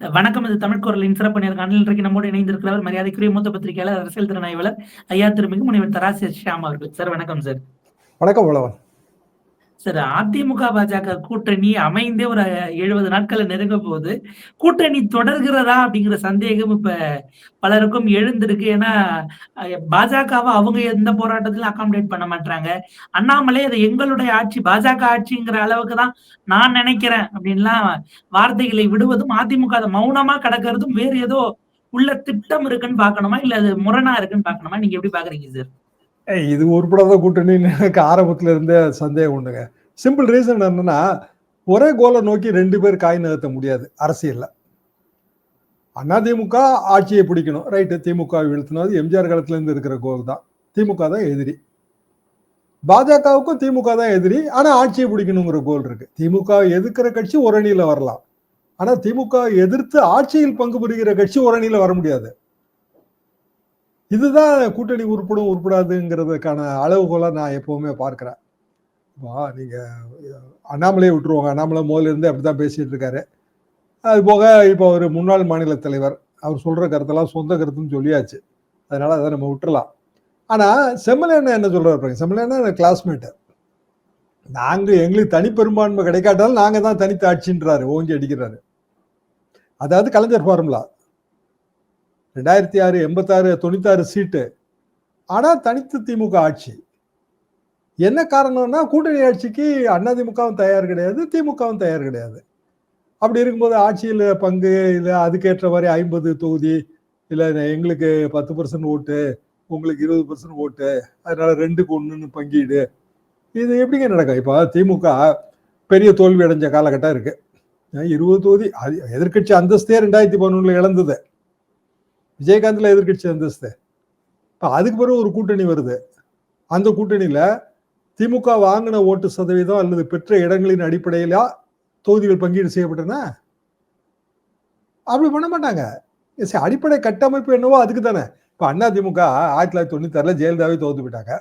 வணக்கம் இது தமிழ் குரலின் சிறப்பு நேர்காணல். இன்றைக்கு நம்மோடு இணைந்திருக்கிறவர் மரியாதைக்குரிய மூத்த பத்திரிகையாளர் அரசியல் திறனாய்வாளர் ஐயா திருமிகு முனைவர் தராசி ஷியாம் அவர்கள். சார் வணக்கம் சார். வணக்கம் உழவன் சார் அதிமுக பாஜக கூட்டணி அமைந்தே ஒரு எழுபது நாட்களை நெருங்க போது கூட்டணி தொடர்கிறதா அப்படிங்கிற சந்தேகம் இப்ப பலருக்கும் எழுந்திருக்கு. ஏன்னா பாஜகவை அவங்க எந்த போராட்டத்திலும் அகாமடேட் பண்ண மாட்டாங்க அண்ணாமலை அது எங்களுடைய ஆட்சி பாஜக ஆட்சிங்கிற அளவுக்கு தான் நான் நினைக்கிறேன் அப்படின்லாம் வார்த்தைகளை விடுவதும் அதிமுக அதை மௌனமா கடக்கிறதும் வேறு ஏதோ உள்ள திட்டம் இருக்குன்னு பாக்கணுமா இல்ல அது முரணா இருக்குன்னு பாக்கணுமா நீங்க எப்படி பாக்குறீங்க சார்? இது உருப்படாத கூட்டணின்னு எனக்கு ஆரம்பத்துல இருந்தே சந்தேகம் உண்டுங்க. சிம்பிள் ரீசன் என்னன்னா ஒரே கோலை நோக்கி ரெண்டு பேர் காய் நகர்த்த முடியாது அரசியல்ல. அதிமுக ஆட்சியை பிடிக்கணும். ரைட்டு திமுக வீழ்த்தினது எம்ஜிஆர் காலத்துல இருந்து இருக்கிற கோல் தான். திமுக தான் எதிரி. பாஜகவுக்கும் திமுக தான் எதிரி. ஆனா ஆட்சியை பிடிக்கணுங்கிற கோல் இருக்கு. திமுக எதிர்க்கிற கட்சி ஒரு வரலாம். ஆனா திமுக எதிர்த்து ஆட்சியில் பங்கு புரிகிற கட்சி ஒரு வர முடியாது. இதுதான் கூட்டணி உருப்படும் உருப்படாதுங்கிறதுக்கான அளவுகோலாக நான் எப்போவுமே பார்க்குறேன். வா நீங்கள் அண்ணாமலையை விட்டுருவாங்க. அண்ணாமலை முதலிருந்தே அப்படி தான் பேசிகிட்டு இருக்காரு. அது போக இப்போ ஒரு முன்னாள் மாநில தலைவர் அவர் சொல்கிற கருத்தெல்லாம் சொந்த கருத்துன்னு சொல்லியாச்சு. அதனால் அதை நம்ம விட்டுறலாம். ஆனால் செம்மலேண்ணா என்ன சொல்றாரு செம்மலேண்ணா கிளாஸ்மேட்டு நாங்கள் எங்களுக்கு தனிப்பெரும்பான்மை கிடைக்காட்டாலும் நாங்கள் தான் தனித்து ஆட்சின்றாரு. ஓங்கி அடிக்கிறாரு. அதாவது கலைஞர் ஃபார்முலா ரெண்டாயிரத்தி ஆறு எண்பத்தாறு தொண்ணூத்தாறு சீட்டு. ஆனால் தனித்து திமுக ஆட்சி. என்ன காரணம்னா கூட்டணி ஆட்சிக்கு அதிமுகவும் தயார் கிடையாது திமுகவும் தயார் கிடையாது. அப்படி இருக்கும்போது ஆட்சியில் பங்கு இல்லை அதுக்கேற்ற மாதிரி ஐம்பது தொகுதி இல்லை எங்களுக்கு பத்து பர்சன்ட் ஓட்டு உங்களுக்கு இருபது பர்சன்ட் ஓட்டு அதனால ரெண்டுக்கு ஒன்றுன்னு பங்கீடு. இது எப்படிங்க நடக்கும்? இப்போ திமுக பெரிய தோல்வி அடைஞ்ச காலகட்டம் இருக்கு. இருபது தொகுதி எதிர்கட்சி அந்தஸ்தே ரெண்டாயிரத்தி பதினொன்றில் இழந்தது. விஜயகாந்தில் எதிர்கட்சி அந்தஸ்து. இப்போ அதுக்கு பிறகு ஒரு கூட்டணி வருது. அந்த கூட்டணியில் திமுக வாங்கின ஓட்டு சதவீதம் அல்லது பெற்ற இடங்களின் அடிப்படையில் தொகுதிகள் பங்கீடு செய்யப்பட்டன? அப்படி பண்ண மாட்டாங்க. சரி அடிப்படை கட்டமைப்பு என்னவோ அதுக்கு தானே. இப்போ அண்ணா திமுக ஆயிரத்தி தொள்ளாயிரத்தி தொண்ணூத்தாறில் ஜெயலலிதாவே தோத்து போயிட்டாங்க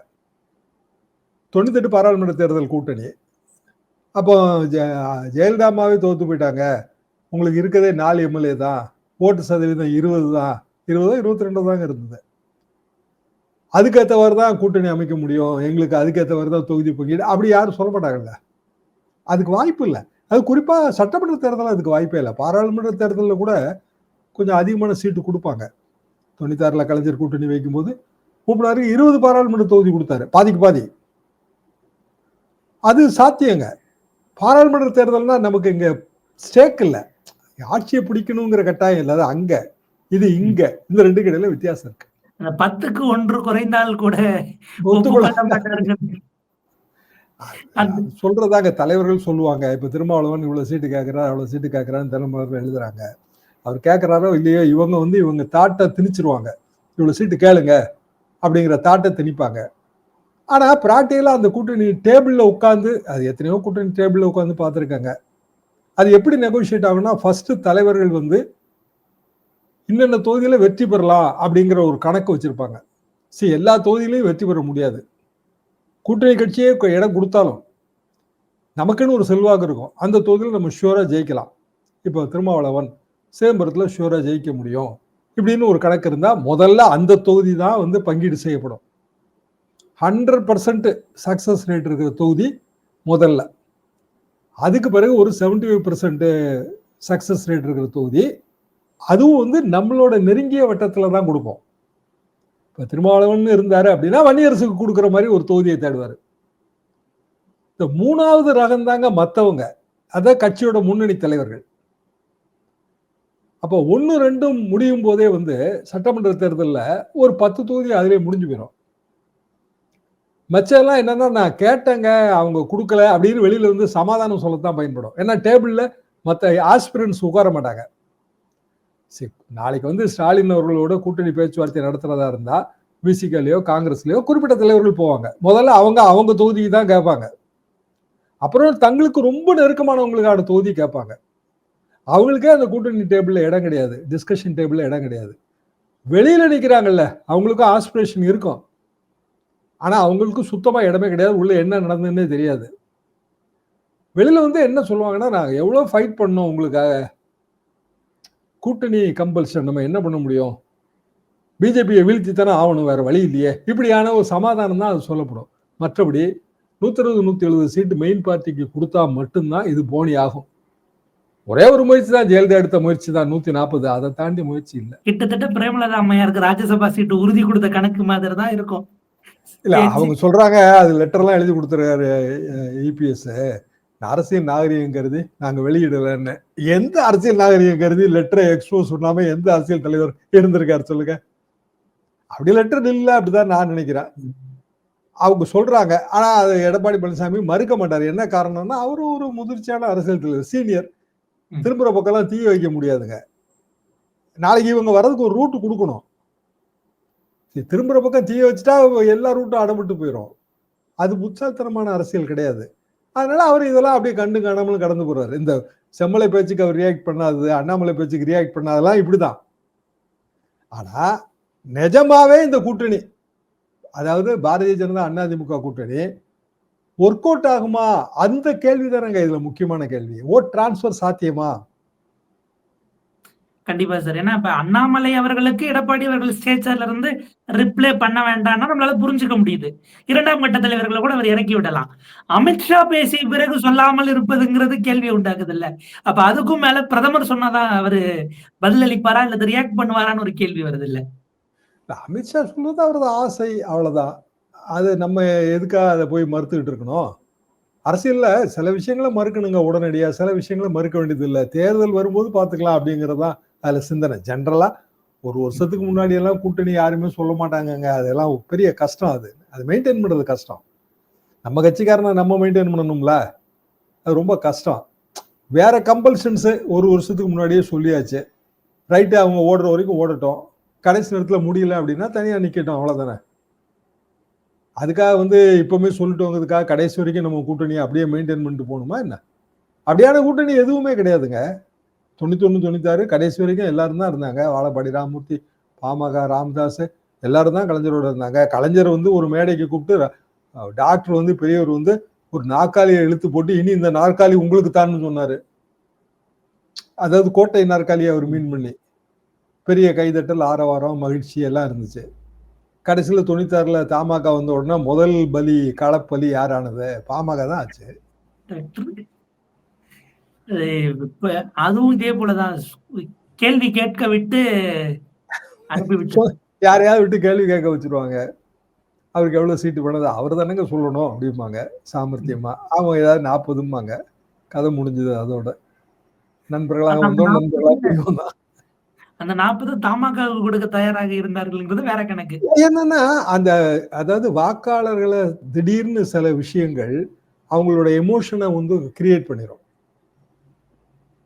தொண்ணூத்தெட்டு பாராளுமன்ற தேர்தல் கூட்டணி. அப்போ ஜெயலலிதாமாவே தோத்து போயிட்டாங்க. உங்களுக்கு இருக்கிறதே நாலு எம்எல்ஏ தான். ஓட்டு சதவீதம் இருபது தான். இருபதோ இருபத்தி ரெண்டோ தாங்க இருந்தது. அதுக்கேற்றவாறு தான் கூட்டணி அமைக்க முடியும். எங்களுக்கு அதுக்கேற்றவாறு தான் தொகுதி பங்கீடு. அப்படி யாரும் சொல்ல மாட்டாங்கல்ல. அதுக்கு வாய்ப்பு இல்லை. அது குறிப்பாக சட்டமன்ற தேர்தலில் அதுக்கு வாய்ப்பே இல்லை. பாராளுமன்ற தேர்தலில் கூட கொஞ்சம் அதிகமான சீட்டு கொடுப்பாங்க. தொண்ணூத்தாறில் கலைஞர் கூட்டணி வைக்கும்போது கூப்பிடாரு இருபது பாராளுமன்ற தொகுதி கொடுத்தாரு. பாதிக்கு பாதி. அது சாத்தியங்க. பாராளுமன்ற தேர்தல்னா நமக்கு இங்கே ஸ்டேக் இல்லை. ஆட்சியை பிடிக்கணுங்கிற கட்டாயம் இல்லாத அங்கே. இது இங்க. இந்த ரெண்டு கடையில வித்தியாசம் இருக்கு. பத்துக்கு ஒன்று குறைந்தால் கூட சொல்றதாங்க தலைவர்கள் சொல்லுவாங்க. இப்ப திருமாவளவன் இவ்வளவு சீட்டு கேட்கிறார் அவ்வளவு சீட்டு கேட்கிறான்னு தினமலர் எழுதுறாங்க. அவர் கேட்கிறாரோ இல்லையோ இவங்க வந்து இவங்க தாட்டை திணிச்சிருவாங்க. இவ்வளவு சீட்டு கேளுங்க அப்படிங்கிற தாட்டை திணிப்பாங்க. ஆனா பிராக்டிகலா அந்த கூட்டணி டேபிள்ல உட்காந்து அது எத்தனையோ கூட்டணி டேபிள்ல உட்காந்து பார்த்துருக்காங்க. அது எப்படி நெகோசியேட் ஆகும்னா ஃபர்ஸ்ட் தலைவர்கள் வந்து இன்னென்ன தொகுதியில வெற்றி பெறலாம் அப்படிங்கிற ஒரு கணக்கு வச்சிருப்பாங்க. சரி எல்லா தொகுதியிலையும் வெற்றி பெற முடியாது. கூட்டணி கட்சியே இடம் கொடுத்தாலும் நமக்குன்னு ஒரு செல்வாக்கு இருக்கும். அந்த தொகுதியில் நம்ம ஷூராக ஜெயிக்கலாம். இப்போ திருமாவளவன் சேம்பரத்தில் ஷூராக ஜெயிக்க முடியும் இப்படின்னு ஒரு கணக்கு இருந்தால் முதல்ல அந்த தொகுதி தான் வந்து பங்கீடு செய்யப்படும். ஹண்ட்ரட் பர்சன்ட் சக்ஸஸ் ரேட் இருக்கிற தொகுதி முதல்ல. அதுக்கு பிறகு ஒரு seventy five percent success rate இருக்கிற தொகுதி அதுவும் வந்து நம்மளோட நெருங்கிய வட்டத்தில் தான் கொடுப்போம். இப்போ திருமாவளவன் இருந்தார் அப்படின்னா வன்னியரசுக்கு கொடுக்குற மாதிரி ஒரு தொகுதியை தேடுவார். இந்த மூணாவது ரகம் தாங்க மற்றவங்க அதான் கட்சியோட முன்னணி தலைவர்கள். அப்போ ஒன்று ரெண்டும் முடியும் போதே வந்து சட்டமன்ற தேர்தலில் ஒரு பத்து தொகுதி அதிலே முடிஞ்சு போயிடும் மச்செல்லாம் என்னன்னா நான் கேட்டேங்க அவங்க கொடுக்கல அப்படின்னு வெளியில வந்து சமாதானம் சொல்லத்தான் பயன்படும். ஏன்னா டேபிளில் மற்ற ஆஸ்பிரன்ஸ் உட்கார மாட்டாங்க. சரி நாளைக்கு வந்து ஸ்டாலின் அவர்களோட கூட்டணி பேச்சுவார்த்தை நடத்துறதா இருந்தா பிசிக்கலையோ காங்கிரஸ்லயோ குறிப்பிட்ட தலைவர்கள் போவாங்க. முதல்ல அவங்க அவங்க தொகுதிக்கு தான் கேட்பாங்க. அப்புறம் தங்களுக்கு ரொம்ப நெருக்கமானவங்களுக்கான தொகுதி கேட்பாங்க. அவங்களுக்கே அந்த கூட்டணி டேபிள்ல இடம் கிடையாது. டிஸ்கஷன் டேபிள்ல இடம் கிடையாது. வெளியில நிற்கிறாங்கல்ல அவங்களுக்கும் ஆஸ்பிரேஷன் இருக்கும். ஆனால் அவங்களுக்கும் சுத்தமாக இடமே கிடையாது. உள்ளே என்ன நடந்ததுன்னே தெரியாது. வெளியில் வந்து என்ன சொல்லுவாங்கன்னா நாங்கள் எவ்வளோ ஃபைட் பண்ணோம் உங்களுக்காக? கூட்டணி கம்பல்ஷன் நம்ம என்ன பண்ண முடியும் பிஜேபியை வீழ்த்தி தானே ஆகணும் வேற வழி இல்லையே இப்படியான ஒரு சமாதானம் தான் அது சொல்லப்படும் மற்றபடி நூத்தி அறுபது நூத்தி எழுபது சீட்டு மெயின் பார்ட்டிக்கு கொடுத்தா மட்டும்தான் இது போனி ஆகும் ஒரே ஒரு முயற்சி தான் ஜெயலலிதா எடுத்த முயற்சி தான் நூத்தி நாற்பது அதை தாண்டி முயற்சி இல்லை கிட்டத்தட்ட பிரேமலதா அம்மையாருக்கு ராஜ்யசபா சீட்டு உறுதி கொடுத்த கணக்கு மாதிரி தான் இருக்கும் இல்ல அவங்க சொல்றாங்க அது லெட்டர்லாம் எழுதி கொடுத்துருக்காரு இபிஎஸ் அரசியல் நாகரிகம் கருதி நாங்க வெளியிடலன்னு. எந்த அரசியல் நாகரிகம் கருதி லெட்டரை எக்ஸ்போஸ் பண்ணாம எந்த அரசியல் தலைவர் இருந்திருக்காரு சொல்லுங்க? அப்படி லெட்டர் இல்ல அப்படிதான் நான் நினைக்கிறேன். அவங்க சொல்றாங்க. ஆனா அது எடப்பாடி பழனிசாமி மறுக்க மாட்டாரு. என்ன காரணம்னா அவரும் ஒரு முதிர்ச்சியான அரசியல் தலைவர் சீனியர். திரும்புற பக்கம்லாம் தீ வைக்க முடியாதுங்க. நாளைக்கு இவங்க வர்றதுக்கு ஒரு ரூட் கொடுக்கணும். திரும்புற பக்கம் தீய வச்சுட்டா எல்லா ரூட்டும் அடப்பட்டு போயிடும் அது புத்தாத்தனமான அரசியல் கிடையாது. அதனால அவர் இதெல்லாம் அப்படியே கண்டு காணாமல் கடந்து போறாரு. இந்த செம்மலை பேச்சுக்கு அவர் ரியாக்ட் பண்ணாதது அண்ணாமலை பேச்சுக்கு ரியாக்ட் பண்ணாதெல்லாம் இப்படிதான். ஆனா நிஜமாவே இந்த கூட்டணி அதாவது பாரதிய ஜனதா அதிமுக கூட்டணி ஒர்க் அவுட் ஆகுமா? அந்த கேள்வி தானங்க இதுல முக்கியமான கேள்வி. ஓட் டிரான்ஸ்பர் சாத்தியமா? கண்டிப்பா சார் ஏன்னா இப்ப அண்ணாமலை அவர்களுக்கு எடப்பாடி அவர்கள் ஸ்டேச்சர்ல இருந்து ரிப்ளை பண்ண வேண்டாம்னா நம்மளால புரிஞ்சுக்க முடியுது. இரண்டாம் கட்ட தலைவர்களை கூட அவர் இறக்கி விடலாம். அமித்ஷா பேசிய பிறகு சொல்லாமல் இருப்பதுங்கிறது கேள்வி உண்டாக்குது இல்ல. அப்ப அதுக்கும் மேல பிரதமர் சொன்னாதான் அவரு பதிலளிப்பாரா இல்லது ரியாக்ட் பண்ணுவாரான்னு ஒரு கேள்வி வருது இல்ல. அமித்ஷா சொன்னது அவரது ஆசை அவ்வளவுதான். அது நம்ம எதுக்காக அதை போய் மறுத்துக்கிட்டு இருக்கணும்? அரசியல்ல சில விஷயங்களை மறுக்கணுங்க உடனடியா சில விஷயங்களை மறுக்க வேண்டியது இல்லை. தேர்தல் வரும்போது பார்த்துக்கலாம் அப்படிங்கறதுதான் அதில் சிந்தனை. ஜென்ரலாக ஒரு வருஷத்துக்கு முன்னாடி எல்லாம் கூட்டணி யாருமே சொல்ல மாட்டாங்கங்க. அதெல்லாம் ஒரு பெரிய கஷ்டம் அது. அது மெயின்டைன் பண்றது கஷ்டம். நம்ம கட்சிக்காரனை நம்ம மெயின்டைன் பண்ணணும்ல? அது ரொம்ப கஷ்டம். வேற கம்பல்ஷன்ஸு ஒரு வருஷத்துக்கு முன்னாடியே சொல்லியாச்சு. ரைட்டு அவங்க ஓடுற வரைக்கும் ஓடட்டும். கடைசி நேரத்தில் முடியல அப்படின்னா தனியாக நிற்கட்டும் அவ்வளோதானே அதுக்காக வந்து இப்போவுமே சொல்லிட்டு வந்ததுக்காக கடைசி வரைக்கும் நம்ம கூட்டணியை அப்படியே மெயின்டைன் பண்ணிட்டு போகணுமா என்ன? அப்படியான கூட்டணி எதுவுமே கிடையாதுங்க. தொண்ணூத்தொன்று தொண்ணூத்தாறு கடைசி வரைக்கும் எல்லாரும் தான் இருந்தாங்க. வாழப்பாடி ராமூர்த்தி பாமக ராமதாஸ் எல்லாரும் தான் கலைஞரோட இருந்தாங்க. கலைஞர் வந்து ஒரு மேடைக்கு கூப்பிட்டு டாக்டர் வந்து பெரியவர் வந்து ஒரு நாற்காலியை இழுத்து போட்டு இனி இந்த நாற்காலி உங்களுக்கு தான் சொன்னாரு. அதாவது கோட்டை நாற்காலியை அவர் மீன் பண்ணி. பெரிய கைதட்டல் ஆரவாரம் மகிழ்ச்சி எல்லாம் இருந்துச்சு. கடைசியில் தொண்ணூத்தாறில் தமாக வந்த உடனே முதல் பலி களப்பலி யாரானது? பாமக தான் ஆச்சு. அதுவும் இதே போலதான். கேள்வி கேட்க விட்டு அனுப்பி விட்டு யாரையாவது விட்டு கேள்வி கேட்க வச்சிருவாங்க. அவருக்கு எவ்வளவு சீட்டு பண்ணது அவர் தானேங்க சொல்லணும் அப்படிம்பாங்க சாமர்த்தியமா. அவங்க ஏதாவது நாற்பதும்பாங்க. கதை முடிஞ்சது அதோட. நண்பர்களாக வந்தோம் நண்பர்களாக. அந்த நாற்பது தமாக கொடுக்க தயாராக இருந்தார்கள்ங்கிறது வேற கணக்கு. என்னன்னா அந்த அதாவது வாக்காளர்களை திடீர்னு சில விஷயங்கள் அவங்களோட எமோஷனை வந்து கிரியேட் பண்ணிடும்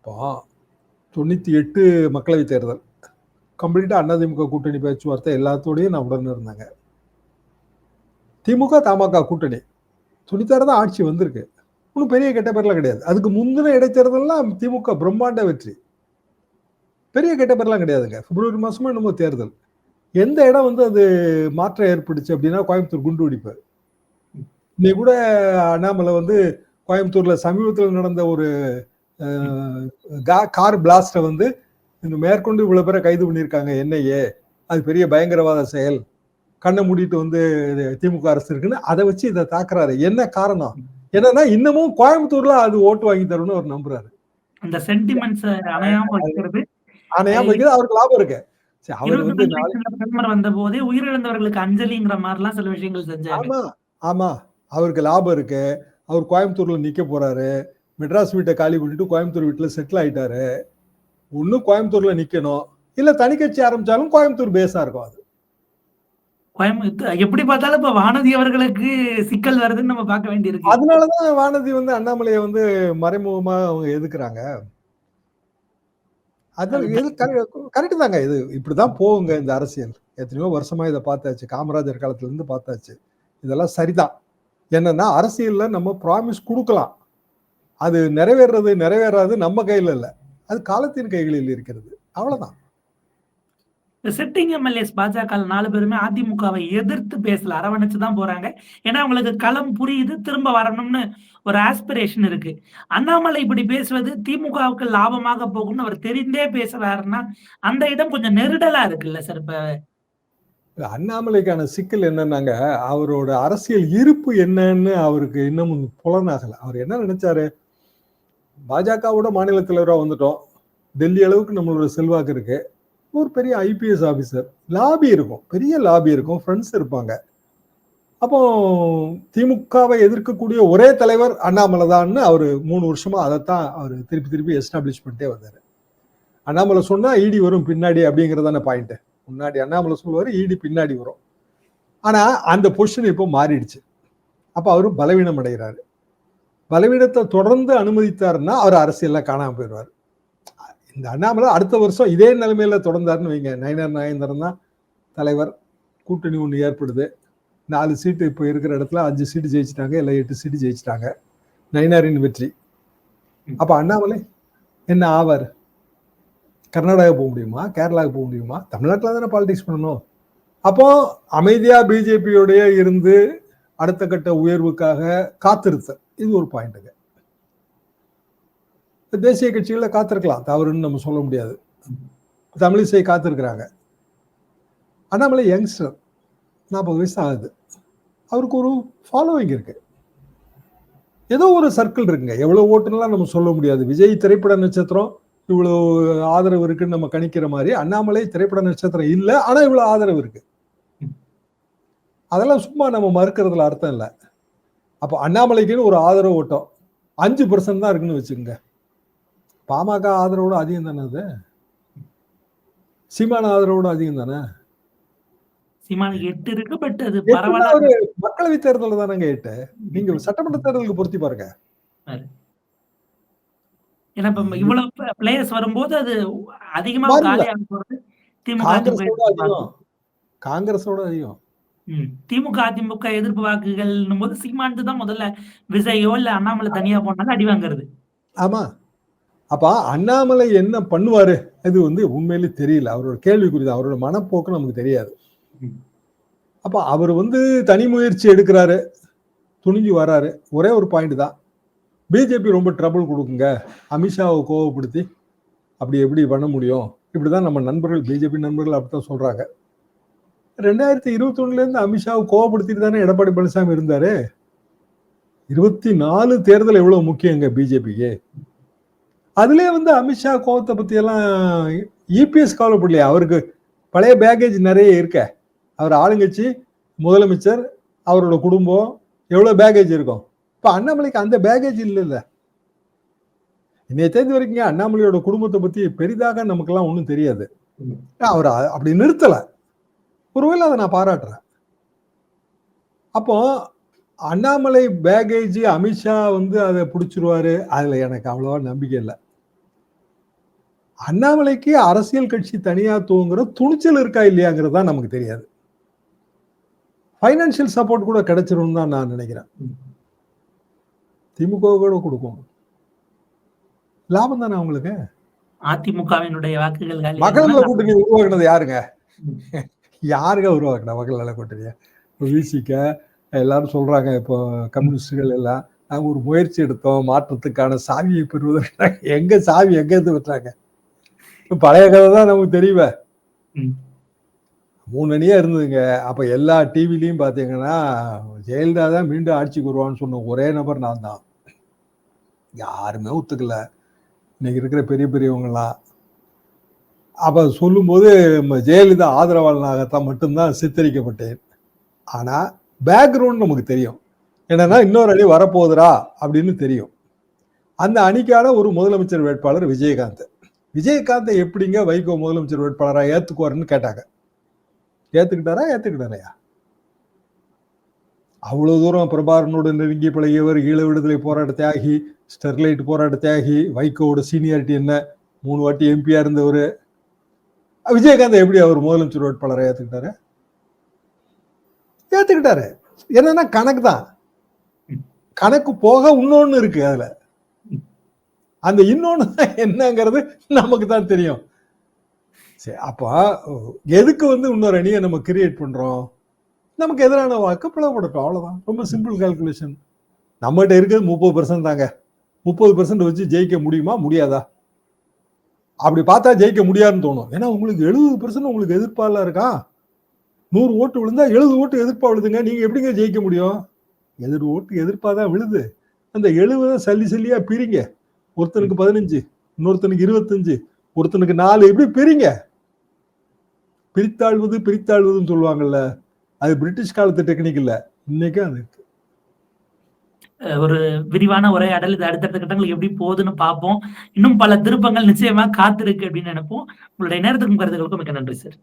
இப்போ தொண்ணூற்றி எட்டு மக்களவை தேர்தல். கம்ப்ளீட்டாக அதிமுக கூட்டணி பேச்சுவார்த்தை எல்லாத்தோடையும் நான் உடனே இருந்தாங்க. திமுக தமாக கூட்டணி. துணித்தார தான் ஆட்சி வந்திருக்கு. ஒன்றும் பெரிய கெட்ட பேர்லாம் கிடையாது. அதுக்கு முந்தின இடைத்தேர்தல்லாம் திமுக பிரம்மாண்ட வெற்றி. பெரிய கெட்ட பேர்லாம் கிடையாதுங்க. பிப்ரவரி மாசமா என்னமோ தேர்தல். எந்த இடம் வந்து அது மாற்றம் ஏற்பட்டுச்சு அப்படின்னா கோயம்புத்தூர் குண்டு வெடிப்பு. இன்னைக்கு கூட அண்ணாமலை வந்து கோயம்புத்தூரில் சமீபத்தில் நடந்த ஒரு கார் பிளாஸ்ட வந்து இந்த மேற்கொண்டு இவ்வளவு பேரை கைது பண்ணியிருக்காங்க என்ஐஏ அது பெரிய பயங்கரவாத செயல். கண்ணை மூடிட்டு வந்து திமுக அரசு இருக்குன்னு அதை வச்சு இதை தாக்குறாரு. என்ன காரணம்? என்னன்னா இன்னமும் கோயம்புத்தூர்ல அது ஓட்டு வாங்கி தரும்னு அவர் நம்புறாரு. அந்த சென்டிமெண்ட்ஸ் அணையாம வைக்கிறது. அவருக்கு லாபம் இருக்கு. சரி, அவர் வந்து பிரதமர் வந்த போதே உயிரிழந்தவர்களுக்கு அஞ்சலிங்கிற மாதிரிலாம் சில விஷயங்கள் செஞ்சாங்க. ஆமா ஆமா. அவருக்கு லாபம் இருக்கு. அவர் கோயம்புத்தூர்ல நிக்க போறாரு. மெட்ராஸ் வீட்டை காலி பண்ணிட்டு கோயம்புத்தூர் வீட்டுல செட்டில் ஆயிட்டாரு. ஒண்ணு கோயம்புத்தூர்ல நிக்கணும். இல்ல தனி கட்சி ஆரம்பிச்சாலும் கோயம்புத்தூர் பேஸா இருக்கும் அது. கோயம்புத்தூர் எப்படி பார்த்தாலும் இப்ப வானதி அவர்களுக்கு சிக்கல் வருதுன்னு நம்ம பார்க்க வேண்டியிருக்கு. அதனாலதான் வானதி வந்து அண்ணாமலையை வந்து மறைமுகமா அவங்க எதுக்குறாங்க? அது கரெக்ட் தாங்க. இது இப்படிதான் போகுங்க இந்த அரசியல். எத்தனையோ வருஷமா இதை பார்த்தாச்சு. காமராஜர் காலத்துல இருந்து பார்த்தாச்சு. இதெல்லாம் சரிதான். என்னன்னா அரசியல்ல நம்ம ப்ராமிஸ் கொடுக்கலாம். அது நிறைவேறது நிறைவேறாது நம்ம கையில இல்ல. அது காலத்தின் கைகளில் இருக்கிறது. அவ்வளவுதான். சிட்டிங் எம்எல்ஏஸ் பாஜக நாலு பேருமே அதிமுகவை எதிர்த்து பேசல அரவணைச்சு தான் போறாங்க. ஏன்னா அவங்களுக்கு களம் புரியுது திரும்ப வரணும்னு ஒரு ஆஸ்பிரேஷன் இருக்கு. அண்ணாமலை இப்படி பேசுவது திமுகவுக்கு லாபமாக போகும்னு அவர் தெரிந்தே பேசுறாருன்னா அந்த இடம் கொஞ்சம் நெருடலா இருக்குல்ல சார் இப்ப? அண்ணாமலைக்கான சிக்கல் என்னன்னாங்க அவரோட அரசியல் இருப்பு என்னன்னு அவருக்கு இன்னமும் புலனாகல. அவர் என்ன நினைச்சாரு? பாஜகவோட மாநில தலைவராக வந்துட்டோம். டெல்லி அளவுக்கு நம்மளோட செல்வாக்கு இருக்கு. ஒரு பெரிய ஐபிஎஸ் ஆஃபீஸர் லாபி இருக்கும். பெரிய லாபி இருக்கும். ஃப்ரெண்ட்ஸ் இருப்பாங்க. அப்போ திமுகவை எதிர்க்கக்கூடிய ஒரே தலைவர் அண்ணாமலை தான்னு அவர் மூணு வருஷமா அதைத்தான் அவர் திருப்பி திருப்பி எஸ்டாப்ளிஷ் பண்ணிட்டே வந்தார். அண்ணாமலை சொன்னால் ஈடி வரும் பின்னாடி அப்படிங்கிறதான பாயிண்ட்டு முன்னாடி அண்ணாமலை சொல்லுவார் ஈடி பின்னாடி வரும். ஆனால் அந்த பொசிஷன் இப்போ மாறிடுச்சு. அப்போ அவர் பலவீனம் அடைகிறாரு பலவீனத்தை தொடர்ந்து அனுமதித்தாருன்னா அவர் அரசியலில் காணாம போயிடுவார். இந்த அண்ணாமலை அடுத்த வருஷம் இதே நிலைமையில் தொடர்ந்தாருன்னு வைங்க. நயனார் நாயந்திரன் தான் தலைவர். கூட்டணி ஒன்று ஏற்படுது. நாலு சீட்டு இப்போ இருக்கிற இடத்துல அஞ்சு சீட்டு ஜெயிச்சிட்டாங்க. இல்லை எட்டு சீட்டு ஜெயிச்சிட்டாங்க. நயினாரின் வெற்றி. அப்போ அண்ணாமலை என்ன ஆவார்? கர்நாடகா போக முடியுமா? கேரளாவுக்கு போக முடியுமா? தமிழ்நாட்டில் தானே பாலிடிக்ஸ் பண்ணணும். அப்போ அமைதியாக பிஜேபியோடைய இருந்து அடுத்த கட்ட உயர்வுக்காக காத்திருத்தல். இது ஒரு பாயிண்ட்டுங்க தேசிய கட்சிகளில் காத்திருக்கலாம். தவறுன்னு நம்ம சொல்ல முடியாது. தமிழிசை காத்திருக்கிறாங்க. அண்ணாமலை யங்ஸ்டர் நாற்பது வயசு ஆகுது. அவருக்கு ஒரு ஃபாலோவிங் இருக்கு. ஏதோ ஒரு சர்க்கிள் இருக்குங்க. எவ்வளோ ஓட்டுலாம் நம்ம சொல்ல முடியாது. விஜய் திரைப்பட நட்சத்திரம் இவ்வளோ ஆதரவு இருக்குன்னு நம்ம கணிக்கிற மாதிரி அண்ணாமலை திரைப்பட நட்சத்திரம் இல்லை ஆனால் இவ்வளோ ஆதரவு இருக்கு. அதெல்லாம் சும்மா நம்ம மறுக்கிறதுல அர்த்தம் இல்லை. அப்போ அண்ணாமலைக்குன்னு ஒரு ஆதரவு ஓட்டம். அஞ்சு பர்சன்ட் தான் இருக்குன்னு வச்சுக்கோங்க. பாமக ஆதரவோட அதிகம் தானே அது? சீமான ஆதரவோட அதிகம் தானே? மக்களவை தேர்தல் தானங்க எட்டு. நீங்க சட்டமன்ற தேர்தலுக்கு பொருத்தி பாருங்க. ஏன்னா இப்ப இவ்வளவு பிளேயர்ஸ் வரும்போது அது அதிகமா. காலியாக போறது காங்கிரஸோட அதிகம். காங்கிரஸோட அதிகம். ம். திமுக அதிமுக எதிர்ப்பு வாக்குகள் போது சீமானது தான் முதல்ல விஜயோ இல்ல அண்ணாமலை தனியா போனாலும் அடி வாங்குறது. ஆமா. அப்ப அண்ணாமலை என்ன பண்ணுவாரு? இது வந்து உண்மையிலே தெரியல. அவரோட கேள்விக்குறி தான் அவரோட மனப்போக்கு நமக்கு தெரியாது. அப்ப அவர் வந்து தனி முயற்சி எடுக்கிறாரு. துணிஞ்சு வராரு. ஒரே ஒரு பாயிண்ட் தான். பிஜேபி ரொம்ப ட்ரபிள் கொடுக்குங்க. அமித்ஷாவை கோவப்படுத்தி அப்படி எப்படி பண்ண முடியும்? இப்படிதான் நம்ம நண்பர்கள் பிஜேபி நண்பர்கள் அப்படித்தான் சொல்றாங்க. ரெண்டாயிரத்தி இருபத்தி ஒண்ணுல இருந்து அமித்ஷாவை கோவப்படுத்திட்டு தானே எடப்பாடி பழனிசாமி இருந்தாரு? இருபத்தி நாலு தேர்தல் எவ்வளவு முக்கியங்க பிஜேபிக்கு? அதுலேயே வந்து அமித்ஷா கோவத்தை பத்தி எல்லாம் இபிஎஸ் கவலைப்படலையா? அவருக்கு பழைய பேக்கேஜ் நிறைய இருக்க. அவர் ஆளுங்கட்சி முதலமைச்சர் அவரோட குடும்பம் எவ்வளோ பேக்கேஜ் இருக்கும்? இப்போ அண்ணாமலைக்கு அந்த பேக்கேஜ் இல்லைல்ல. இல்ல இன்னைய தேதி வரைக்கும் அண்ணாமலையோட குடும்பத்தை பற்றி பெரிதாக நமக்கெல்லாம் ஒன்றும் தெரியாது. அவர் அப்படி நிறுத்தலை. ஒருவேளை அதை நான் பாராட்டுறேன். அப்போ அண்ணாமலை பேக்கேஜ் அமித்ஷா வந்து அதை பிடிச்சிருவாரு. அதுல எனக்கு அவ்வளவா நம்பிக்கை இல்லை. அண்ணாமலைக்கு அரசியல் கட்சி தனியா தூங்குற துணிச்சல் இருக்கா இல்லையாங்கிறது தான் நமக்கு தெரியாது. ஃபைனான்சியல் சப்போர்ட் கூட கிடைச்சிரும் தான் நான் நினைக்கிறேன். திமுக கூட கொடுக்கும் லாபம் தானே அவங்களுக்கு? அதிமுகவினுடைய வாக்குகள் ஆகுதுன்னா, கூட்டணி உருவாக்குனது யாருங்க. யாருங்க உருவாக்குனா மக்கள் நல கூட்டணியை விசிக்க எல்லாரும் சொல்றாங்க இப்போ கம்யூனிஸ்டுகள் எல்லாம் நாங்க ஒரு முயற்சி எடுத்தோம் மாற்றத்துக்கான சாவியை பெறுவதற்கு. எங்க சாவி எங்க இருந்து விட்டுறாங்க? பழைய கதை தான் நமக்கு தெரியுமே. ம். மூணு அணியா இருந்ததுங்க. அப்ப எல்லா டிவிலையும் பாத்தீங்கன்னா ஜெயலலிதா தான் மீண்டும் ஆட்சிக்கு வருவான்னு சொன்ன ஒரே நபர் நான் தான் யாருமே ஒத்துக்கல. இன்னைக்கு இருக்கிற பெரிய பெரியவங்கலாம் அப்போ சொல்லும்போது நம்ம ஜெயலலிதா ஆதரவாளனாகத்தான் மட்டும்தான் சித்தரிக்கப்பட்டேன். ஆனால் பேக்ரவுண்ட் நமக்கு தெரியும். என்னன்னா இன்னொரு அணி வரப்போகுதுரா அப்படின்னு தெரியும். அந்த அணிக்கான ஒரு முதலமைச்சர் வேட்பாளர் விஜயகாந்த். விஜயகாந்தை எப்படிங்க வைகோ முதலமைச்சர் வேட்பாளராக ஏற்றுக்குவாருன்னு கேட்டாங்க. ஏற்றுக்கிட்டாரா ஏற்றுக்கிட்டாரையா அவ்வளோ தூரம் பிரபாரனோடு நெருங்கி பழகியவர் ஈழ விடுதலை போராட்ட தியாகி ஸ்டெர்லைட் போராட்ட தியாகி வைகோவோட சீனியாரிட்டி என்ன? மூணு வாட்டி எம்பியாக இருந்தவர். விஜயகாந்த் எப்படி அவர் முதலமைச்சர் வேட்பாளரை ஏற்றுக்கிட்டாரு ஏற்றுக்கிட்டாரு என்னன்னா கணக்கு தான். கணக்கு போக இன்னொன்று இருக்கு அதில். அந்த இன்னொன்று தான் என்னங்கிறது நமக்கு தான் தெரியும். சரி அப்போ எதுக்கு வந்து இன்னொரு அணியை நம்ம கிரியேட் பண்ணுறோம் நமக்கு எதிரான வாக்கு பிளவுபடட்டும் அவ்வளோதான் ரொம்ப சிம்பிள் கால்குலேஷன் நம்மகிட்ட இருக்கிறது முப்பது பர்சன்ட் தாங்க. முப்பது பர்சன்ட் வச்சு ஜெயிக்க முடியுமா? முடியாதா? அப்படி பார்த்தா ஜெயிக்க முடியாதுன்னு தோணும். ஏன்னா உங்களுக்கு எழுபது பர்சன்ட் உங்களுக்கு எதிர்ப்பால இருக்கா? நூறு ஓட்டு விழுந்தா எழுபது ஓட்டு எதிர்ப்பா விழுதுங்க. நீங்க எப்படிங்க ஜெயிக்க முடியும்? எதிர் ஓட்டு எதிர்ப்பா தான் விழுது. அந்த எழுபதை சல்லி சல்லியா பிரிங்க. ஒருத்தனுக்கு பதினஞ்சு இன்னொருத்தனுக்கு இருபத்தஞ்சு ஒருத்தனுக்கு நாலு எப்படி பிரிங்க. பிரித்தாழ்வது பிரித்தாழ்வதுன்னு சொல்லுவாங்கல்ல. அது பிரிட்டிஷ் காலத்து டெக்னிக் இல்ல. இன்னைக்கும் அது இருக்கு ஒரு விரிவான உரையாடல். இது அடுத்தடுத்த கட்டங்கள் எப்படி போகுதுன்னு பார்ப்போம். இன்னும் பல திருப்பங்கள் நிச்சயமா காத்திருக்கு அப்படின்னு நினைப்போம். உங்களுடைய நேரத்துக்கும் கருத்துக்களுக்கும் மிக்க நன்றி சார்.